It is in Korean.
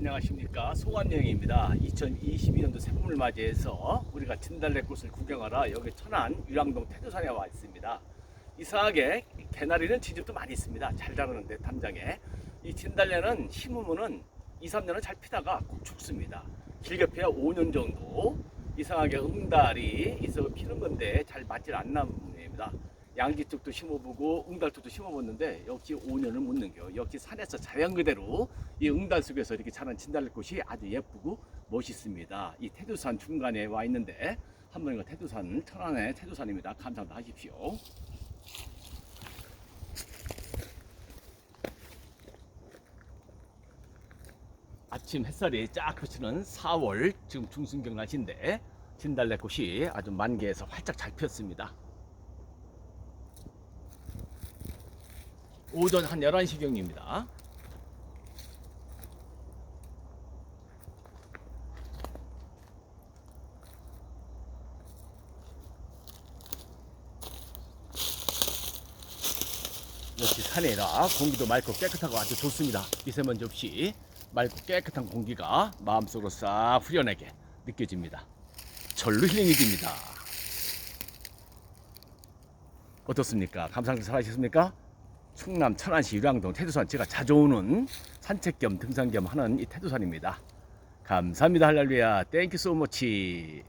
안녕하십니까. 소관여행입니다. 2022년도 새봄을 맞이해서 우리가 진달래꽃을 구경하러 여기 천안 유랑동 태조산에 와 있습니다. 이상하게 개나리는 지집도 많이 있습니다. 잘 자라는데 담장에. 이 진달래는 심으면은 2, 3년은 잘 피다가 꼭 죽습니다. 길게 피야 5년 정도. 이상하게 응달이 있어 피는 건데 잘 맞질 않나 봅니다 양지 쪽도 심어보고 응달 쪽도 심어봤는데 역시 5년을 못 넘겨. 역시 산에서 자연 그대로 이 응달 속에서 이렇게 자란 진달래꽃이 아주 예쁘고 멋있습니다. 이 태두산 중간에 와 있는데 한번 이거 태두산 천안의 태두산입니다. 감상도 하십시오. 아침 햇살이 쫙 비치는 4월 지금 중순경 날씨인데 진달래꽃이 아주 만개해서 활짝 잘 피었습니다. 오전 한 11시경입니다. 역시 산에라 공기도 맑고 깨끗하고 아주 좋습니다. 미세먼지 없이 맑고 깨끗한 공기가 마음속으로 싹 후련하게 느껴집니다. 절로 힐링이 됩니다. 어떻습니까? 감상도 잘 하셨습니까? 충남 천안시 유랑동 태두산 제가 자주 오는 산책 겸 등산 겸 하는 이 태두산입니다. 감사합니다 할렐루야 땡큐 소머치